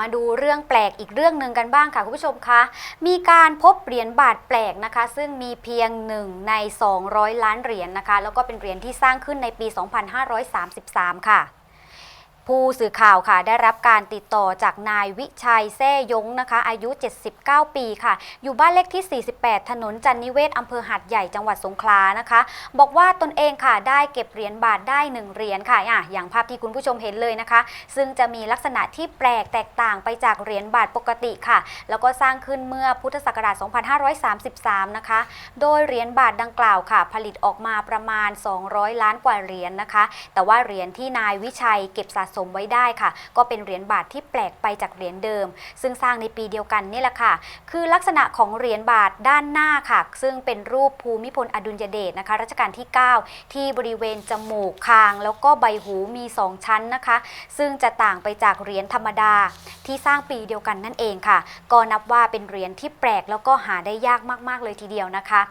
มาดูเรื่องแปลกอีกเรื่องหนึ่งกันบ้างค่ะคุณผู้ชมคะมีการพบเหรียญบาทแปลกนะคะ ซึ่งมีเพียงหนึ่งใน 200 ล้านเหรียญนะคะ แล้วก็เป็นเหรียญที่สร้างขึ้นในปี 2533 ค่ะ ผู้สื่อข่าวค่ะได้รับการติดต่อจากนายวิชัยแซ่ยงนะคะ อายุ 79 ปีค่ะ อยู่บ้านเลขที่ 48 ถนนจันนิเวศอำเภอหัดใหญ่จังหวัดสงขลานะคะ บอกว่าตนเองค่ะได้เก็บเหรียญบาทได้ 1 เหรียญค่ะอะ อย่างภาพที่คุณผู้ชมเห็นเลยนะคะ ซึ่งจะมีลักษณะที่แปลกแตกต่างไปจากเหรียญบาทปกติค่ะ แล้วก็สร้างขึ้นเมื่อพุทธศักราช 2533 นะคะ โดยเหรียญบาทดังกล่าวค่ะ ผลิตออกมาประมาณ 200 ล้านกว่าเหรียญนะคะ แต่ว่าเหรียญที่นายวิชัยเก็บสะสสมไว้ได้ค่ะ ก็เป็นเหรียญบาทที่แปลกไปจากเหรียญเดิม ซึ่งสร้างในปีเดียวกันนี่แหละค่ะ คือลักษณะของเหรียญบาทด้านหน้าค่ะ ซึ่งเป็นรูปภูมิพลอดุลยเดชนะคะรัชกาลที่ 9 ที่บริเวณจมูกคาง แล้วก็ใบหูมี 2 ชั้นนะคะ ซึ่งจะต่างไปจากเหรียญธรรมดา ที่สร้างปีเดียวกันนั่นเองค่ะ ก็นับว่าเป็นเหรียญที่แปลกแล้วก็หาได้ยากมาก ๆ เลยทีเดียวนะคะ